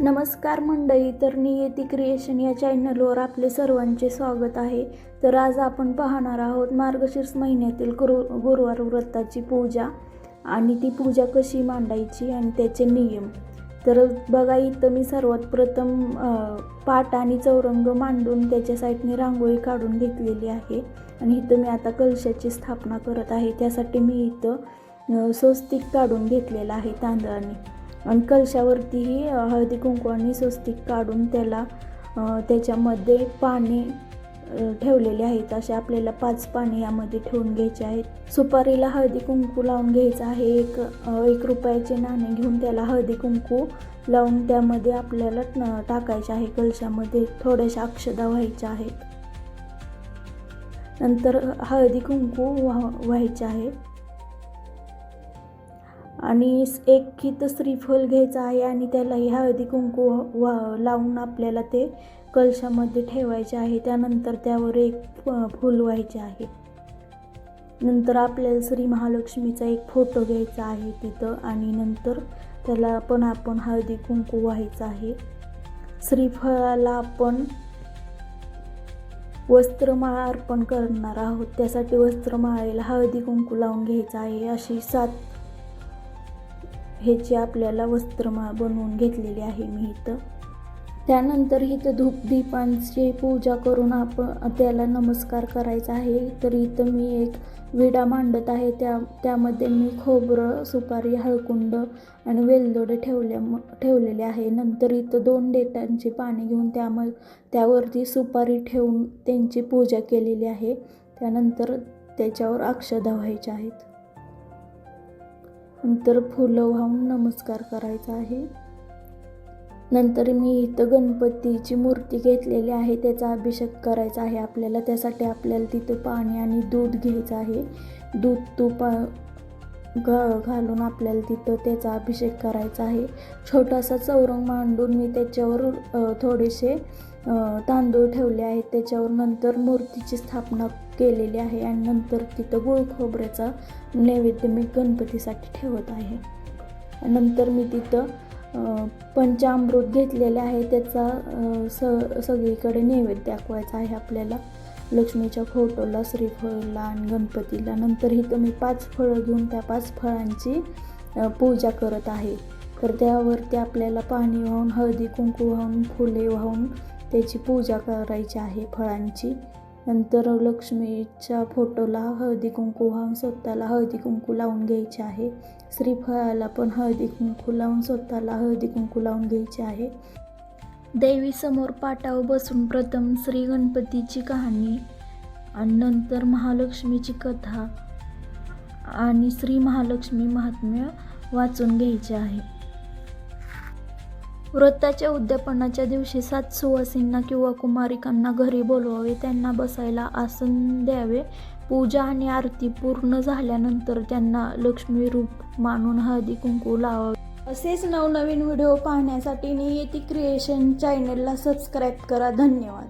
नमस्कार मंडळी तर नियती क्रिएशन या चॅनलवर आपले सर्वांचे स्वागत आहे. तर आज आपण पाहणार आहोत मार्गशीर्ष महिन्यातील गुरु गुरुवार व्रताची पूजा आणि ती पूजा कशी मांडायची आणि त्याचे नियम. तर बघा इथं मी सर्वात प्रथम पाट आणि चौरंग मांडून त्याच्या साईडने रांगोळी काढून घेतलेली आहे. आणि इथं मी आता कलशाची स्थापना करत आहे. त्यासाठी मी इथं स्वस्तिक काढून घेतलेलं आहे तांदळाने. आणि कलशावरतीही हळदी कुंकू आणि स्वस्तिक काढून त्याला त्याच्यामध्ये पाणी ठेवलेले आहेत. असे आपल्याला पाच पाणी यामध्ये ठेवून घ्यायचे आहेत. सुपारीला हळदी कुंकू लावून घ्यायचं आहे. एक एक रुपयाचे नाणे घेऊन त्याला हळदी कुंकू लावून त्यामध्ये आपल्याला टाकायचे आहे. कलशामध्ये थोड्याशा अक्षदा व्हायच्या आहेत. नंतर हळदी कुंकू व्हा व्हायचे आहे. आणि एक खित श्रीफल घ्यायचं आहे आणि त्याला हे हळदी कुंकू वा लावून आपल्याला ते कलशामध्ये ठेवायचे आहे. त्यानंतर त्यावर एक फूल व्हायचे आहे. नंतर आपल्याला श्री महालक्ष्मीचा एक फोटो घ्यायचा आहे तिथं आणि नंतर त्याला पण आपण हळदी कुंकू व्हायचं आहे. श्रीफळाला आपण वस्त्रमाळा अर्पण करणार आहोत. त्यासाठी वस्त्रमाळेला हळदी कुंकू लावून घ्यायचं आहे अशी सात ह्याची आपल्याला वस्त्रमाळ बनवून घेतलेली आहे मी इथं. त्यानंतर इथं धूपदीपांची पूजा करून आपण त्याला नमस्कार करायचा आहे. तर इथं मी एक विडा मांडत आहे. त्या त्यामध्ये मी खोबरं सुपारी हळकुंड आणि वेलदोडे ठेवल्या ठेवलेले आहे. नंतर इथं दोन डेटांची पाने घेऊन त्याम त्यावरती सुपारी ठेवून त्यांची पूजा केलेली आहे. त्यानंतर त्याच्यावर अक्षदा व्हायच्या आहेत. नंतर फुलं वाहून नमस्कार करायचा आहे. नंतर मी इथं गणपतीची मूर्ती घेतलेली आहे त्याचा अभिषेक करायचा आहे आपल्याला. त्यासाठी आपल्याला तिथं पाणी आणि दूध घ्यायचं आहे. दूध तूप घ घालून आपल्याला तिथं त्याचा अभिषेक करायचा आहे. छोटासा चौरंग मांडून मी त्याच्यावर थोडेसे तांदूळ ठेवले आहेत. त्याच्यावर नंतर मूर्तीची स्थापना केलेली आहे आणि नंतर तिथं गुळ खोबऱ्याचा नैवेद्य मी गणपतीसाठी ठेवत आहे. नंतर मी तिथं पंचामृत घेतलेले आहे. त्याचा स सगळीकडे नैवेद्य दाखवायचा आहे आपल्याला. लक्ष्मीच्या फोटोला श्रीफळला आणि गणपतीला. नंतर इथं मी पाच फळं घेऊन त्या पाच फळांची पूजा करत आहे. तर त्यावरती आपल्याला पाणी वाहून हळदी कुंकू वाहून फुले वाहून त्याची पूजा करायची आहे फळांची. नंतर लक्ष्मीच्या फोटोला हळदी कुंकू वाहून स्वतःला हळदी कुंकू लावून घ्यायचे आहे. श्रीफळाला पण हळदी कुंकू लावून स्वतःला हळदी कुंकू लावून घ्यायचे आहे. देवीसमोर पाटावर बसून प्रथम श्री गणपतीची कहाणी आणि नंतर महालक्ष्मीची कथा आणि श्री महालक्ष्मी महात्म्य वाचून घ्यायचे आहे. व्रताच्या उद्यापनाच्या दिवशी सात सुवासींना किंवा कुमारिकांना घरी बोलवावे त्यांना बसायला आसन द्यावे. पूजा आणि आरती पूर्ण झाल्यानंतर त्यांना लक्ष्मी रूप मानून हळदी कुंकू लावावे. असेच नवनवीन व्हिडिओ पाहण्यासाठी नियती क्रिएशन चॅनलला सबस्क्राईब करा. धन्यवाद.